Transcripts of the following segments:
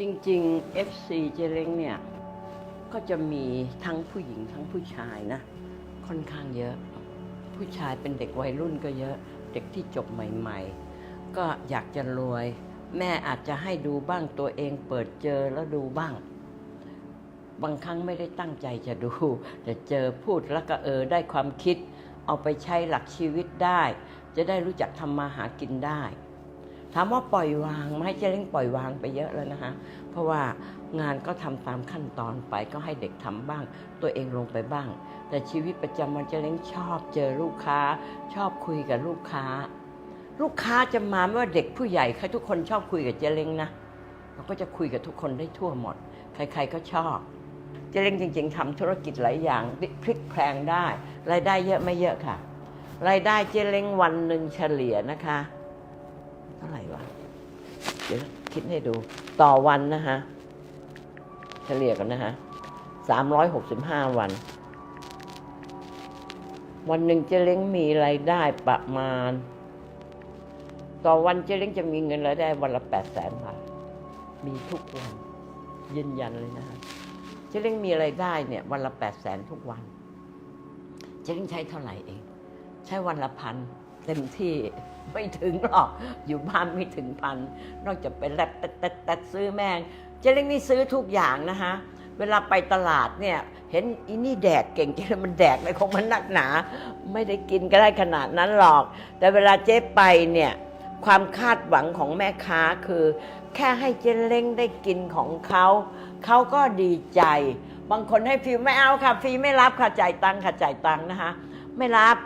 จริงๆ FC เจเล้งเนี่ย ก็จะมีทั้งผู้หญิงทั้งผู้ชายนะ ค่อนข้างเยอะ ผู้ชายเป็นเด็กวัยรุ่นก็เยอะ เด็กที่จบใหม่ ๆ ก็อยากจะรวย แม่อาจจะให้ดูบ้างตัวเองเปิดเจอแล้วดูบ้าง บางครั้งไม่ได้ตั้งใจจะดู แต่เจอพูดแล้วก็เออได้ความคิด เอาไปใช้หลักชีวิตได้ จะได้รู้จักทำมาหากินได้ ถามว่าปล่อยวางไหมเจเล้งปล่อยวางไปเยอะแล้วนะคะ เพราะว่างานก็ทำตามขั้นตอนไปก็ให้เด็กทำบ้าง ตัวเองลงไปบ้าง แต่ชีวิตประจำวันเจเล้งชอบเจอลูกค้า ชอบคุยกับลูกค้า ลูกค้าจะมาไม่ว่าเด็กผู้ใหญ่ใครทุกคนชอบคุยกับเจเล้งนะเราก็จะคุยกับทุกคนได้ทั่วหมด ใคร ๆก็ชอบเจเล้งจริง ๆทำธุรกิจหลายอย่างพลิกแพลงได้รายได้เยอะไม่เยอะค่ะรายได้เจเล้งวันหนึ่งเฉลี่ยนะคะ เท่าไหร่วะ เดี๋ยวคิดให้ดู ต่อวันนะฮะเฉลี่ยกันนะฮะสามร้อยหกสิบห้าวัน วันหนึ่งเจเล้งมีรายได้ประมาณ ต่อวันเจเล้งจะมีเงินรายได้วันละแปดแสนบาท มีทุกวัน ยืนยันเลยนะฮะเจเล้งมีรายได้เนี่ยวันละแปดแสนทุกวันเจเล้งใช้เท่าไหร่เอง ใช้วันละพันเต็มที่ ไม่ถึงหรอก อยู่บ้านไม่ถึงพัน นอกจากไปแลดแตดแตดแตดซื้อแมง เจเล้งนี่ซื้อทุกอย่างนะคะ เวลาไปตลาดเนี่ย เห็นอีนี่แดกเก่งจังมันแดกเลยของมันหนักหนา ไม่ได้กินก็ได้ขนาดนั้นหรอก แต่เวลาเจ๊ไปเนี่ยความคาดหวังของแม่ค้าคือ แค่ให้เจเล้งได้กินของเขา เขาก็ดีใจ บางคนให้ฟรีไม่เอาค่ะฟรีไม่รับค่ะจ่ายตังค่ะจ่ายตังค์นะคะ ไม่รับ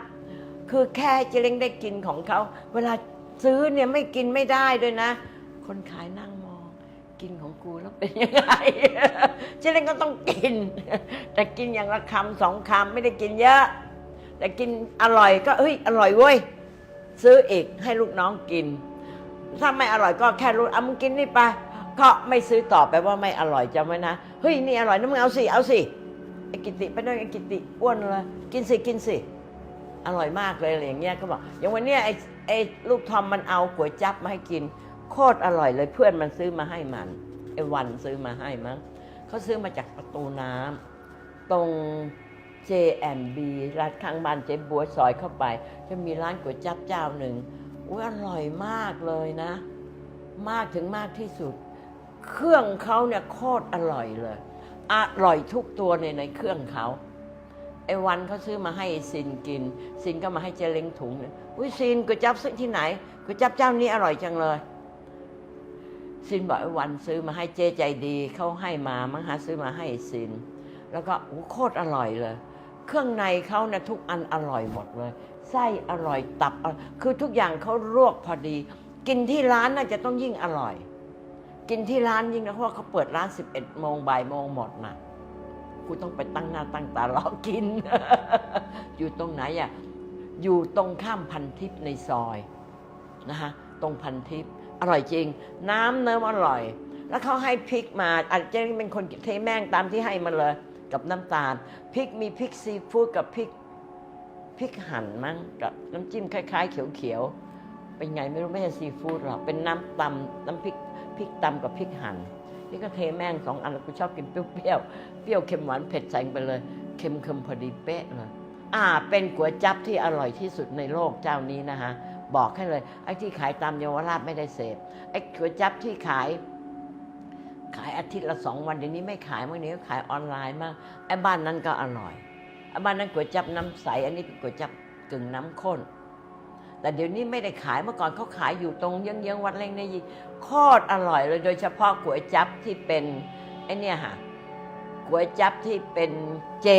คือแค่เจเล้งได้กินของเขา เวลาซื้อเนี่ยไม่กินไม่ได้ด้วยนะ คนขายนั่งมอง กินของกูแล้วเป็นยังไงเจเล้งก็ต้องกิน แต่กินอย่างละคำสองคำไม่ได้กินเยอะ แต่กินอร่อยก็เฮ้ยอร่อยเว้ยซื้ออีกให้ลูกน้องกิน ถ้าไม่อร่อยก็แค่รู้เอามึงกินนี่ไปก็ไม่ซื้อต่อไปว่าไม่อร่อยจำไว้นะเฮ้ยนี่อร่อยนะมึงเอาสิเอาสิไอ้กิติไปด้วยไอ้กิติอ้วนเลยกินสิกินสิ อร่อยมากเลยอะไรอย่างเงี้ยก็บอกอย่างวันเนี้ยไอ้ไอ้ลูกทอมมันเอาก๋วยจั๊บมาให้กิน โคตรอร่อยเลยเพื่อนมันซื้อมาให้มันไอ้วันซื้อมาให้มั้งเขาซื้อมาจากประตูน้ำตรง J&B ร้านข้างบ้านเจ๊บัวซอยเข้าไป จะมีร้านก๋วยจั๊บเจ้าหนึ่งอุ้ยอร่อยมากเลยนะ มากถึงมากที่สุด เครื่องเขาเนี่ยโคตรอร่อยเลย อร่อยทุกตัวในในเครื่องเขา ไอ้วันเขาซื้อมาให้ซินกิน ซินก็มาให้เจเล้งถุงอุ้ยซินก๋วยจั๊บซื้อที่ไหนก๋วยจั๊บเจ้านี้อร่อยจังเลย ซินบอกไอ้วันซื้อมาให้เจใจดีเขาให้มามั้งฮะซื้อมาให้ซิน แล้วก็โอ้โคตรอร่อยเลย เครื่องในเขาเนี่ยทุกอันอร่อยหมดเลยไส้อร่อยตับอร่อยคือทุกอย่างเขารวกพอดี กินที่ร้านน่าจะต้องยิ่งอร่อย กินที่ร้านยิ่งนะเพราะเขาเปิดร้าน 11โมงบ่ายโมงหมดน่ะ กูต้องไปตั้งหน้าตั้งตารอกิน อยู่ตรงไหนอะอยู่ตรงข้ามพันทิพย์ในซอยนะคะตรงพันทิพย์อร่อยจริง น้ำเนิ้มอร่อย แล้วเขาให้พริกมาอาจจะเป็นคนเทแม่งตามที่ให้มาเลย กับน้ำตาลพริกมีพริกซีฟู้ดกับพริกพริกหั่นมั้งกับน้ำจิ้มคล้ายๆ เขียวๆเป็นไงไม่รู้ไม่ใช่ซีฟู้ดหรอกเป็นน้ำตำน้ำพริกพริกตำกับพริกหั่น นี่ก็เทแม่งสองอันแล้วกูชอบกินเปรี้ยวๆ เปรี้ยวเค็มหวานเผ็ดใส่ไปเลย เค็มเค็มพอดีเป๊ะเลย อ่า เป็นก๋วยจั๊บที่อร่อยที่สุดในโลกเจ้านี้นะฮะ บอกให้เลย ไอ้ที่ขายตามเยาวราชไม่ได้เสพ ไอ้ก๋วยจั๊บที่ขาย ขายอาทิตย์ละสองวันเดี๋ยวนี้ไม่ขายเมื่อนี้ก็ขายออนไลน์มาก ไอ้บ้านนั้นก็อร่อย ไอ้บ้านนั้นก๋วยจั๊บน้ำใส อันนี้ก๋วยจั๊บกึ่งน้ำข้น แต่เดี๋ยวนี้ไม่ได้ขายเมื่อก่อนเขาขายอยู่ตรงเยื้องๆวัดเล่งในยีโคตรอร่อยเลยโดยเฉพาะก๋วยจับที่เป็นไอ้เนี่ยค่ะก๋วยจับที่เป็นเจ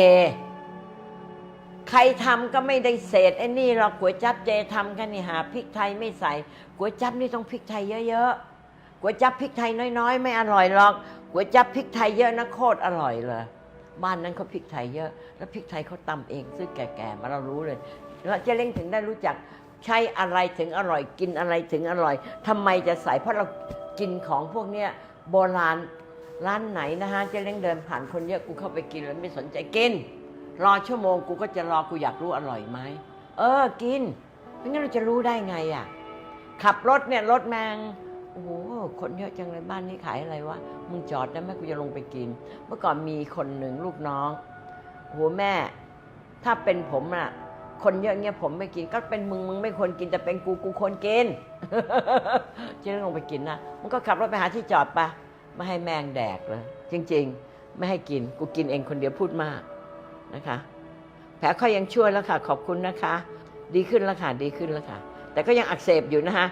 ใครทำก็ไม่ได้เศษไอ้นี่หรอกก๋วยจับเจทำกันนี่หาพริกไทยไม่ใส่ก๋วยจับนี่ต้องพริกไทยเยอะๆก๋วยจับพริกไทยน้อยๆ ไม่อร่อยหรอกก๋วยจับพริกไทยเยอะนะโคตรอร่อยเลยบ้านนั้นเขาพริกไทยเยอะ แล้วพริกไทยเขาตำเองซื้อแก่ๆมาเรารู้เลยแล้วเจ๊เล้งถึงได้รู้จัก ใช้อะไรถึงอร่อยกินอะไรถึงอร่อยทำไมจะใส่เพราะเรากินของพวกเนี้ยโบราณร้านไหนนะฮะเจ๊เล้งเดินผ่านคนเยอะกูเข้าไปกินแล้วไม่สนใจกิน รอชั่วโมงกูก็จะรอกูอยากรู้อร่อยไหมเออกินไม่งั้นเราจะรู้ได้ไงอะขับรถเนี่ยรถแมงโอ้โหคนเยอะจังเลยบ้านนี้ขายอะไรวะมึงจอดได้ไหมกูจะลงไปกิน เมื่อก่อนมีคนหนึ่งลูกน้องโอ้โหแม่ ถ้าเป็นผมน่ะ คนเยอะเงี้ยผมไม่กินก็เป็นมึงมึงไม่ควรกินแต่เป็นกูกูควรกินเจ๊ลงไปกินนะมันก็ขับรถไปหาที่จอดปะไม่ให้แมงแดกเลยจริง ๆ ไม่ให้กินกูกินเองคนเดียวพูดมากนะคะ แผลเขายังช่วยแล้วค่ะ ขอบคุณนะคะ ดีขึ้นแล้วค่ะดีขึ้นแล้วค่ะ แต่ก็ยังอักเสบอยู่นะคะ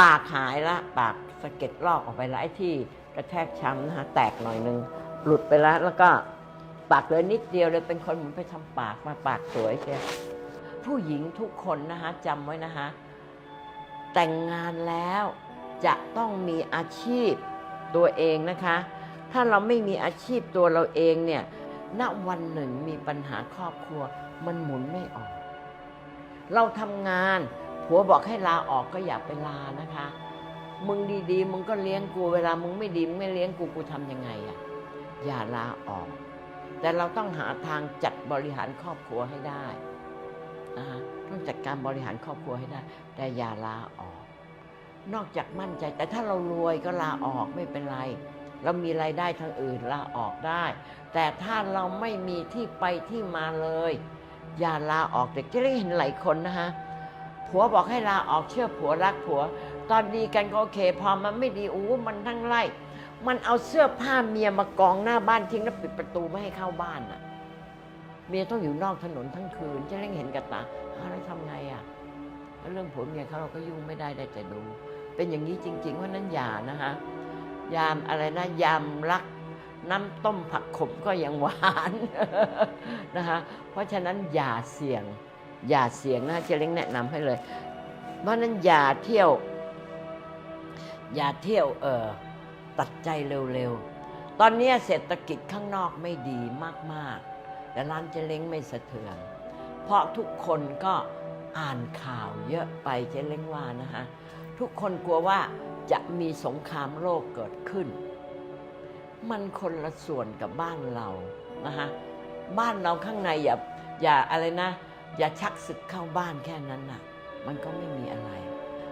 ปากหายละ ปากสะเก็ดลอกออกไปแล้วไอ้ที่กระแทกช้ำนะคะแตกหน่อยนึงหลุดไปแล้วแล้วก็ปากเหลยนิดเดียวเลยเป็นคนเหมือนไปทำปากมาปากสวยเชียว ผู้หญิงทุกคนนะคะจำไว้นะคะแต่งงานแล้วจะต้องมีอาชีพตัวเองนะคะ ถ้าเราไม่มีอาชีพตัวเราเองเนี่ยณวันหนึ่งมีปัญหาครอบครัว มันหมุนไม่ออก เราทำงานผัวบอกให้ลาออกก็อย่าไปลานะคะ มึงดีๆ มึงก็เลี้ยงกูเวลามึงไม่ดีมไม่เลี้ยงกูกูทำยังไงอะอย่าลาออก แต่เราต้องหาทางจัดบริหารครอบครัวให้ได้ นะคะต้องจัดการบริหารครอบครัวให้ได้ แต่อย่าลาออก นอกจากมั่นใจ แต่ถ้าเรารวยก็ลาออกไม่เป็นไร เรามีรายได้ทางอื่นลาออกได้ แต่ถ้าเราไม่มีที่ไปที่มาเลย อย่าลาออกเด็กจะได้เห็นหลายคนนะคะผัวบอกให้ลาออกเชื่อผัวรักผัว ตอนดีกันก็โอเค พอมันไม่ดีอู้มันทั้งไล่มันเอาเสื้อผ้าเมียมากองหน้าบ้านทิ้งแล้วปิดประตูไม่ให้เข้าบ้านน่ะ เมียต้องอยู่นอกถนนทั้งคืนจะเล่งเห็นกับตาอ้าแล้วทำไงอะเรื่องผัวเมียเขาเราก็ยุ่งไม่ได้ได้แต่ดูเป็นอย่างนี้จริง ๆ ว่านั้นอย่านะคะยามอะไรนะยามรักน้ำต้มผักขมก็ยังหวานนะคะเพราะฉะนั้นอย่าเสี่ยง อย่าเสี่ยงนะเจเล้งแนะนำให้เลย เพราะนั้นอย่าเที่ยว อย่าเที่ยวเออตัดใจเร็วๆ ตอนนี้เศรษฐกิจข้างนอกไม่ดีมากๆ แต่ร้านเจเล้งไม่สะเทือน เพราะทุกคนก็อ่านข่าวเยอะไปเจเล้งว่านะคะทุกคนกลัวว่าจะมีสงครามโลกเกิดขึ้น มันคนละส่วนกับบ้านเรานะคะบ้านเราข้างในอย่าอย่าอะไรนะ อย่าชักศึกเข้าบ้านแค่นั้นน่ะ มันก็ไม่มีอะไร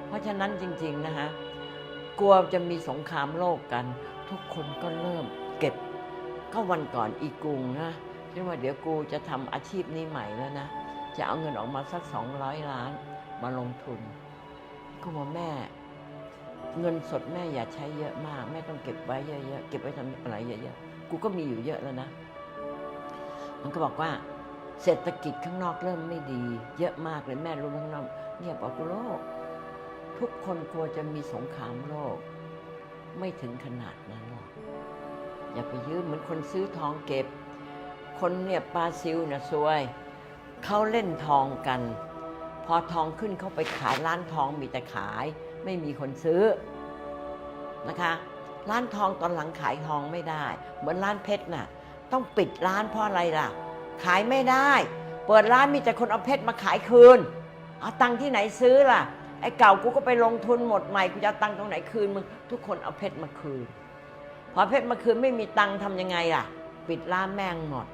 เพราะฉะนั้นจริงๆนะคะกลัวจะมีสงครามโลกกัน ทุกคนก็เริ่มเก็บก็วันก่อนอีกุงนะ ที่ว่าเดี๋ยวกูจะทำอาชีพนี้ใหม่แล้วนะ จะเอาเงินออกมาสักสองร้อยล้านมาลงทุน ก็บอกแม่ เงินสดแม่อย่าใช้เยอะมาก แม่ต้องเก็บไว้เยอะๆ เก็บไว้ทำอะไรเยอะๆ กูก็มีอยู่เยอะแล้วนะ มันก็บอกว่าเศรษฐกิจข้างนอกเริ่มไม่ดี เยอะมากเลยแม่รู้ไหมข้างนอกเงียบบอกโลก ทุกคนกลัวจะมีสงครามโลก ไม่ถึงขนาดนั้นหรอกอย่าไปยืมเหมือนคนซื้อทองเก็บ คนเนี่ยปลาซิลนะซวยเขาเล่นทองกัน พอทองขึ้นเขาไปขายร้านทองมีแต่ขาย ไม่มีคนซื้อนะคะ ร้านทองตอนหลังขายทองไม่ได้ เหมือนร้านเพชรน่ะ ต้องปิดร้านเพราะอะไรล่ะ ขายไม่ได้ เปิดร้านมีแต่คนเอาเพชรมาขายคืน เอาตังค์ที่ไหนซื้อล่ะไอ้เก่ากูก็ไปลงทุนหมดใหม่กูจะตังค์ตรงไหนคืนมึงทุกคนเอาเพชรมาคืน พอเพชรมาคืนไม่มีตังค์ทำยังไงล่ะ ปิดร้านแม่งหมด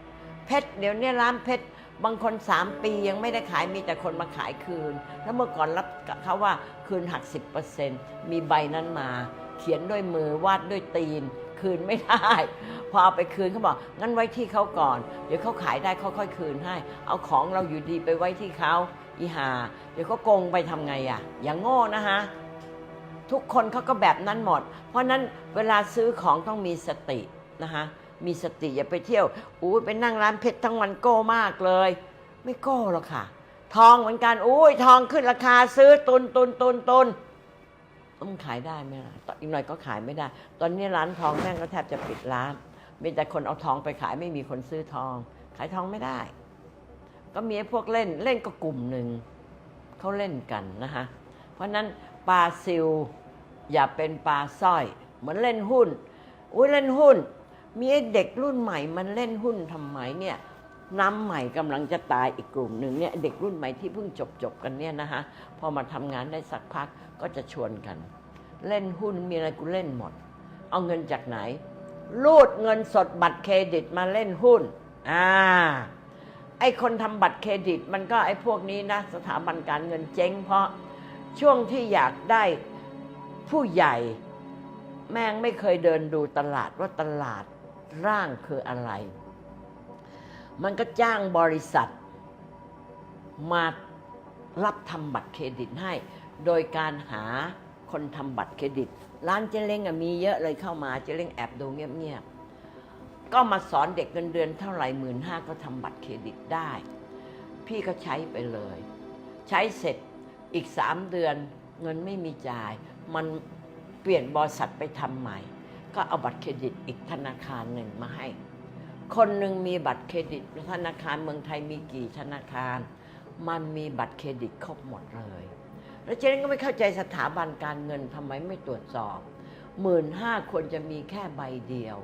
เพชรเดี๋ยวนี้ร้านเพชรบางคนสามปียังไม่ได้ขายมีแต่คนมาขายคืน แล้วเมื่อก่อนรับเขาว่าคืนหัก 10%มีใบนั้นมา เขียนด้วยมือวาดด้วยตีน คืนไม่ได้ พอเอาไปคืนเขาบอกงั้นไว้ที่เขาก่อน เดี๋ยวเขาขายได้เขาค่อยคืนให้ เอาของเราอยู่ดีไปไว้ที่เขาอีหา เดี๋ยวเขาโกงไปทำไงอะ อย่างโง่นะฮะทุกคนเขาก็แบบนั้นหมด เพราะนั้นเวลาซื้อของต้องมีสตินะคะ มีสติอย่าไปเที่ยวอู้ยไปนั่งร้านเพชรทั้งวันโก้มากเลย ไม่โก้หรอกค่ะ ทองเหมือนกันอุ้ยทองขึ้นราคาซื้อตุนตุนตุนตุนต้องขายได้ไหมล่ะอีกหน่อยก็ขายไม่ได้ ตอนนี้ร้านทองแม่งก็แทบจะปิดร้านมีแต่คนเอาทองไปขายไม่มีคนซื้อทอง ขายทองไม่ได้ ก็มีพวกเล่นเล่นก็กลุ่มหนึ่งเขาเล่นกันนะคะเพราะนั้นปลาซิลอย่าเป็นปลาสร้อย เหมือนเล่นหุ้นอุ้ยเล่นหุ้น มีเด็กรุ่นใหม่มันเล่นหุ้นทำไมเนี่ยน้ำใหม่กำลังจะตายอีกกลุ่มหนึ่งเนี่ยเด็กรุ่นใหม่ที่เพิ่งจบจบกันเนี่ยนะคะพอมาทำงานได้สักพักก็จะชวนกัน เล่นหุ้นมีอะไรกูเล่นหมด เอาเงินจากไหน รูดเงินสดบัตรเครดิตมาเล่นหุ้นอ่าไอ้คนทำบัตรเครดิต มันก็ไอ้พวกนี้นะสถาบันการเงินเจ๊งเพราะช่วงที่อยากได้ผู้ใหญ่ แม่งไม่เคยเดินดูตลาดว่าตลาด ร่างคืออะไร มันก็จ้างบริษัท มารับทำบัตรเครดิตให้ โดยการหาคนทำบัตรเครดิต ร้านเจเล้งมีเยอะเลยเข้ามาเจเล้งแอบดูเงียบๆก็มาสอนเด็กเงินเดือนเท่าไหร่หมื่นห้าก็ทำบัตรเครดิตได้ พี่ก็ใช้ไปเลย ใช้เสร็จอีกสามเดือนเงินไม่มีจ่าย มันเปลี่ยนบริษัทไปทำใหม่ ก็เอาบัตรเครดิตอีกธนาคารหนึ่งมาให้ คนหนึ่งมีบัตรเครดิตธนาคารเมืองไทยมีกี่ธนาคาร มันมีบัตรเครดิตครบหมดเลยแล้วเจ๊ก็ไม่เข้าใจสถาบันการเงินทำไมไม่ตรวจสอบหมื่นห้าควรจะมีแค่ใบเดียว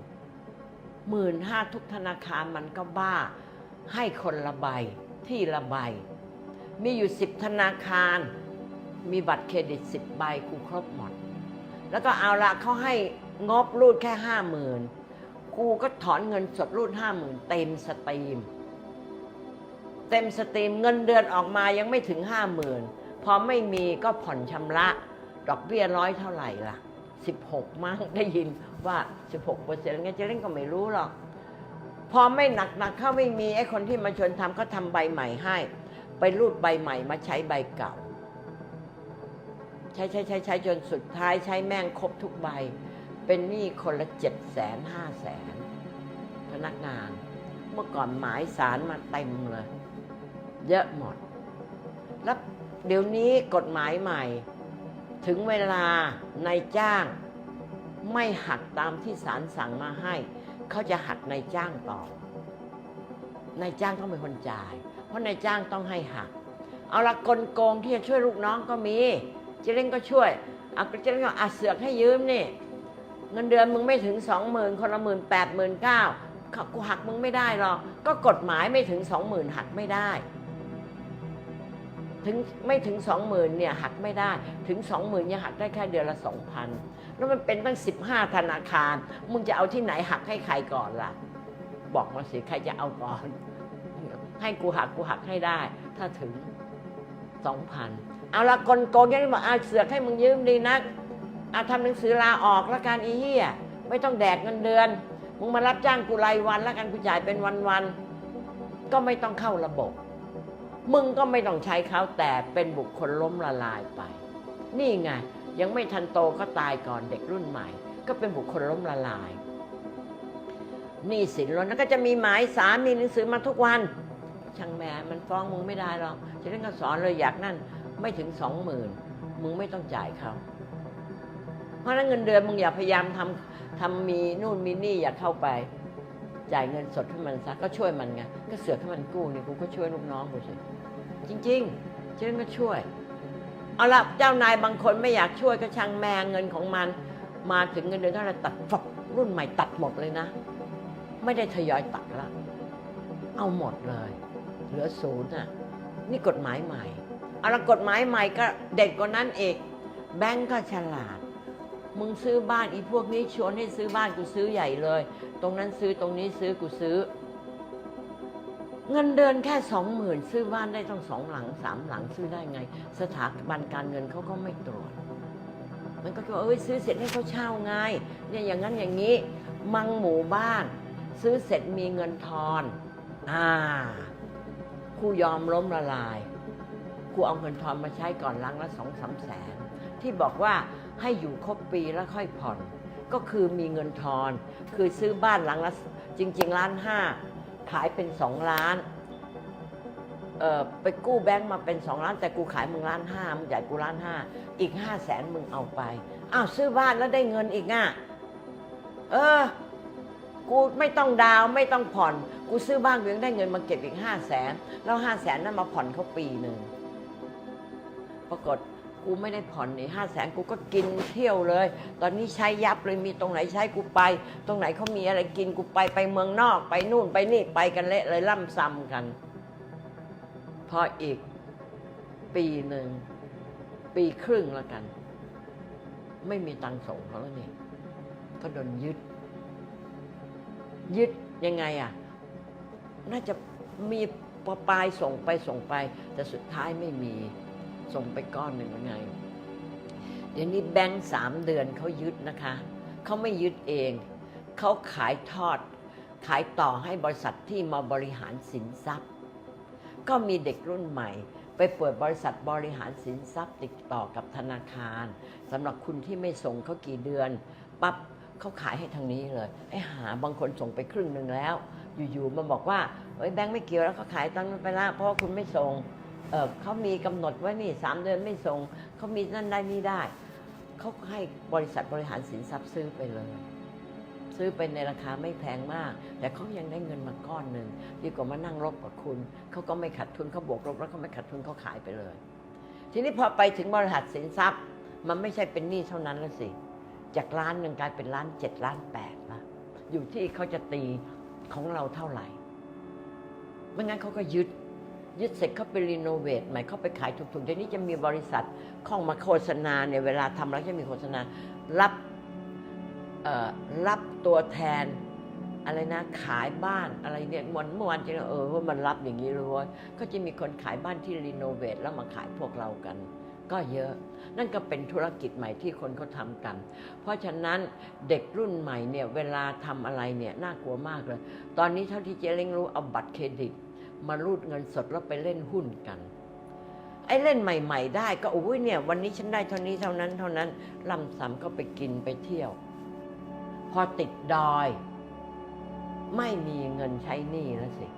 หมื่นห้าทุกธนาคารมันก็บ้า ให้คนละใบที่ละใบ มีอยู่สิบธนาคาร มีบัตรเครดิตสิบใบกูครบหมด แล้วก็เอาละเขาให้ งบรูดแค่ห้าหมื่นกูก็ถอนเงินสดรูดห้าหมื่นเต็มสตรีม เต็มสตรีมเงินเดือนออกมายังไม่ถึงห้าหมื่นพอไม่มีก็ผ่อนชำระ ดอกเบี้ยร้อยเท่าไหร่ล่ะสิบหกมั้งได้ยินว่าสิบหกเปอร์เซ็นต์ไงเจะเล่นก็ไม่รู้หรอก พอไม่หนักหนักๆเข้าไม่มีไอ้คนที่มาชวนทำเขาทำใบใหม่ให้ ไปรูดใบใหม่มาใช้ใบเก่า ใช้ใช้ใช้ใช้จนสุดท้ายใช้แม่งครบทุกใบ เป็นหนี้คนละเจ็ดแสนห้าแสนพนักงาน เมื่อก่อนหมายสารมาเต็มเลย เยอะหมด แล้วเดี๋ยวนี้กฎหมายใหม่ ถึงเวลานายจ้างไม่หักตามที่ศาลสั่งมาให้ เขาจะหักนายจ้างต่อนายจ้างต้องเป็นคนจ่าย เพราะนายจ้างต้องให้หัก เอาละกลโกงที่จะช่วยลูกน้องก็มีเจเล้งก็ช่วยเอาเจเล้งก็อาเสือกให้ยืมนี่ เงินเดือนมึงไม่ถึงสองหมื่นคนละหมื่นแปดหมื่นเก้ากูหักมึงไม่ได้หรอกก็กฎหมายไม่ถึงสองหมื่นหักไม่ได้ถึงไม่ถึงสองหมื่นเนี่ยหักไม่ได้ถึงสองหมื่นยังหักได้แค่เดือนละสองพันแล้วมันเป็นตั้งสิบห้าธนาคาร มึงจะเอาที่ไหนหักให้ใครก่อนล่ะ บอกมาสิใครจะเอาก่อน ให้กูหักกูหักให้ได้ ถ้าถึงสองพันเอาละกลโกงยังบอกอาเสือกให้มึงยืมดีนัก อาทำหนังสือลาออกละกันอีเหี้ยไม่ต้องแดกเงินเดือน มึงมารับจ้างกูรายวันแล้วกันกูจ่ายเป็นวันๆก็ไม่ต้องเข้าระบบ มึงก็ไม่ต้องใช้เขาแต่เป็นบุคคลล้มละลายไป นี่ไง ยังไม่ทันโตก็ตายก่อนเด็กรุ่นใหม่ ก็เป็นบุคคลล้มละลายนี่สินล้นแล้วก็จะมีหมายสารมีหนังสือมาทุกวันช่างแม่มันฟ้องมึงไม่ได้หรอกจะเล่นก็สอนเลยอยากนั่นไม่ถึงสองหมื่นมึงไม่ต้องจ่ายเขา เพราะนั้นเงินเดือนมึงอย่าพยายามทำทำมีนู่นมีนี่อย่าเข้าไป จ่ายเงินสดให้มันซะก็ช่วยมันไงก็เสือกให้มันกู้นี่กูก็ช่วยลูกน้องกูสิจริงๆเจ๊ก็ช่วย เอาละเจ้านายบางคนไม่อยากช่วยก็ช่างแมงเงินของมัน มาถึงเงินเดือนเท่าไรตัดฝับรุ่นใหม่ตัดหมดเลยนะ ไม่ได้ทยอยตัดละเอาหมดเลย เหลือศูนย์อะนี่กฎหมายใหม่เอาละกฎหมายใหม่ก็เด็ดกว่านั้นเอกแบงก์ก็ฉลาด มึงซื้อบ้านอีพวกนี้ชวนให้ซื้อบ้านกูซื้อใหญ่เลย ตรงนั้นซื้อตรงนี้ซื้อกูซื้อ เงินเดือนแค่สองหมื่นซื้อบ้านได้ต้องสองหลังสามหลังซื้อได้ไง สถาบันการเงินเขาก็ไม่ตรวจ มันก็คิดว่าเอ้ยซื้อเสร็จให้เขาเช่าไงเนี่ยอย่างนั้นอย่างนี้ มังหมู่บ้าน ซื้อเสร็จมีเงินทอน อ่าครูยอมล้มละลาย รูเอาเงินทอนมาใช้ก่อนลังละสองสามแสนที่บอกว่าให้อยู่ครบปีแล้วค่อยผ่อน ก็คือมีเงินทอน คือซื้อบ้านหลังละจริง ๆ ล้านห้าขายเป็นสองล้านเออไปกู้แบงก์มาเป็นสองล้าน แต่กูขายมึงล้านห้ามึงจ่ายกูล้านห้าอีกห้าแสนมึงเอาไปอ้าวซื้อบ้านแล้วได้เงินอีกอะเออ กูไม่ต้องดาวไม่ต้องผ่อน กูซื้อบ้านกูยังได้เงินมาเก็บอีกห้าแสนแล้วห้าแสนนั้นมาผ่อนเขาปีหนึ่ง ปรากฏกูไม่ได้ผ่อนนี่ห้าแสนกูก็กินเที่ยวเลย ตอนนี้ใช้ยับเลยมีตรงไหนใช้กูไป ตรงไหนเขามีอะไรกินกูไปไปเมืองนอกไปนู่นไปนี่ไปกันเละเลยล่ำซ้ำกัน พออีกปีหนึ่ง ปีครึ่งแล้วกัน ไม่มีตังส่งเขาแล้วนี่ก็โดนยึด ยึดยังไงอะ น่าจะมีปลายส่งไปส่งไป แต่สุดท้ายไม่มี ส่งไปก้อนหนึ่งยังไง เดี๋ยวนี้แบงค์สามเดือนเขายึดนะคะ เขาไม่ยึดเอง เขาขายทอด ขายต่อให้บริษัทที่มาบริหารสินทรัพย์ ก็มีเด็กรุ่นใหม่ ไปเปิดบริษัทบริหารสินทรัพย์ติดต่อกับธนาคารสำหรับคุณที่ไม่ส่งเขากี่เดือนปั๊บเขาขายให้ทางนี้เลยไอ้หาบางคนส่งไปครึ่งหนึ่งแล้ว อยู่ๆมาบอกว่าเอ้ยแบงค์ไม่เกี่ยวแล้วเขาขายตอนนั้นไปแล้วเพราะว่าคุณไม่ส่ง เออเขามีกำหนดไว้นี่สามเดือนไม่ส่งเขามีนั่นได้นี่ได้เขาให้บริษัทบริหารสินทรัพย์ซื้อไปเลย ซื้อไปในราคาไม่แพงมาก แต่เขายังได้เงินมาก้อนหนึ่งดีกว่ามานั่งรบกับคุณเขาก็ไม่ขาดทุนเขาบวกลบแล้วเขาไม่ขาดทุนเขาขายไปเลย ทีนี้พอไปถึงบริษัทสินทรัพย์ มันไม่ใช่เป็นหนี้เท่านั้นแล้วสิจากล้านหนึ่งกลายเป็นล้านเจ็ดล้านแปดละอยู่ที่เขาจะตีของเราเท่าไหร่ไม่งั้นเขาก็ยึด ยึดเสร็จเขาไปรีโนเวทใหม่เขาไปขายถูกๆเดี๋ยวนี้จะมีบริษัทข้ามาโฆษณาเนี่ยเวลาทำแล้วจะมีโฆษณารับเอ่อรับตัวแทนอะไรนะขายบ้านอะไรเนี่ยวันเมื่อวานจะเออว่ามันรับอย่างนี้เลยว้ยก็จะมีคนขายบ้านที่รีโนเวทแล้วมาขายพวกเรากัน ก็เยอะ นั่นก็เป็นธุรกิจใหม่ที่คนเขาทำกัน เพราะฉะนั้นเด็กรุ่นใหม่เนี่ยเวลาทำอะไรเนี่ยน่ากลัวมากเลย ตอนนี้เท่าที่เจเล้งรู้เอาบัตรเครดิต มารูดเงินสดแล้วไปเล่นหุ้นกัน ไอ้เล่นใหม่ ๆ ได้ก็โอ้ยเนี่ย วันนี้ฉันได้เท่านี้เท่านั้นเท่านั้นลำสำก็ไปกินไปเที่ยว พอติดดอย ไม่มีเงินใช้หนี้แล้วสิ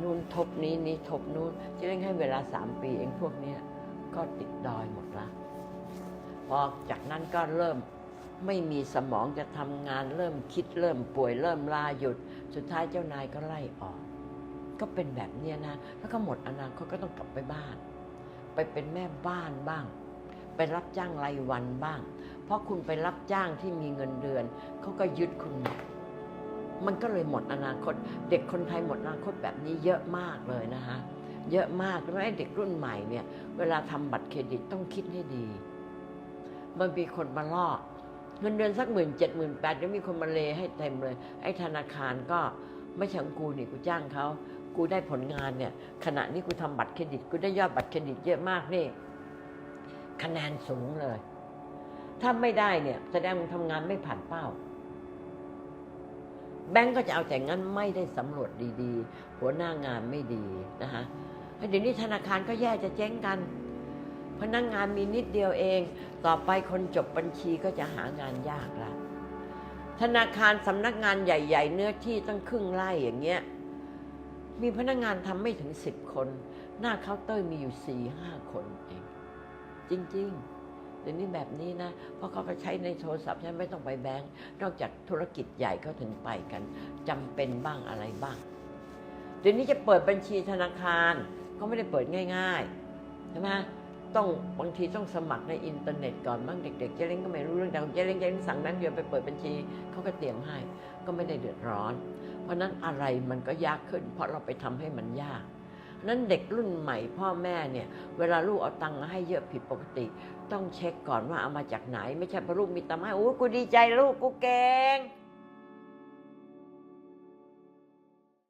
นู่นทบนี้นี้ทบนู้นเจะเล่งให้เวลาสามปีเองพวกเนี้ยก็ติดดอยหมดละพอจากนั้นก็เริ่มไม่มีสมองจะทำงานเริ่มคิดเริ่มป่วยเริ่มลาหยุด สุดท้ายเจ้านายก็ไล่ออก ก็เป็นแบบเนี้ยนะแล้วก็หมดอนาคตก็ต้องกลับไปบ้าน ไปเป็นแม่บ้านบ้าง ไปรับจ้างรายวันบ้าง เพราะคุณไปรับจ้างที่มีเงินเดือนเขาก็ยึดคุณหมดมันก็เลยหมดอนาคต เด็กคนไทยหมดอนาคตแบบนี้เยอะมากเลยนะคะเยอะมากเพราะว่าไอ้เด็กรุ่นใหม่เนี่ย เวลาทำบัตรเครดิตต้องคิดให้ดี มันมีคนมาล่อเงินเดือนสักหมื่นเจ็ดหมื่นแปดแล้วมีคนมาเลให้เต็มเลย ไอ้ธนาคารก็ไม่ใช่ของกูนี่กูจ้างเขา กูได้ผลงานเนี่ยขณะนี้กูทำบัตรเครดิต กูได้ยอดบัตรเครดิตเยอะมากนี่ คะแนนสูงเลย ถ้าไม่ได้เนี่ย แสดงมึงทำงานไม่ผ่านเป้า แบงก์ก็จะเอาแต่งั้นไม่ได้สำรวจดีๆ หัวหน้างานไม่ดีนะคะเดี๋ยวนี้ธนาคารก็แย่จะเจ๊งกันพนักงงานมีนิดเดียวเอง ต่อไปคนจบบัญชีก็จะหางานยากละธนาคารสำนักงานใหญ่ ๆ เนื้อที่ตั้งครึ่งไร่อย่างเงี้ย มีพนักงานทำไม่ถึงสิบคน หน้าเคาน์เตอร์มีอยู่สี่ห้าคนเอง จริง ๆ เดี๋ยวนี้แบบนี้นะ เพราะเขาก็ใช้ในโทรศัพท์ใช่ไม่ต้องไปแบงก์นอกจากธุรกิจใหญ่เขาถึงไปกันจำเป็นบ้างอะไรบ้าง เดี๋ยวนี้จะเปิดบัญชีธนาคารก็ไม่ได้เปิดง่ายๆใช่ไหมต้องบางทีต้องสมัครในอินเทอร์เน็ตก่อนบ้างเด็กๆเจเล้งก็ไม่รู้เรื่องแต่เจเล้งเจเล้งสั่งแบงค์เดียวไปเปิดบัญชีเขาก็เตรียมให้ ก็ไม่ได้เดือดร้อน ราะนั้นอะไรมันก็ยากขึ้น เพราะเราไปทำให้มันยากนั้นเด็กรุ่นใหม่พ่อแม่เนี่ย เวลาลูกเอาตังค์มาให้เยอะผิดปกติ ต้องเช็คก่อนว่าเอามาจากไหน ไม่ใช่พอลูกมีตังค์มาให้โอ้กูดีใจลูกกูเก่ง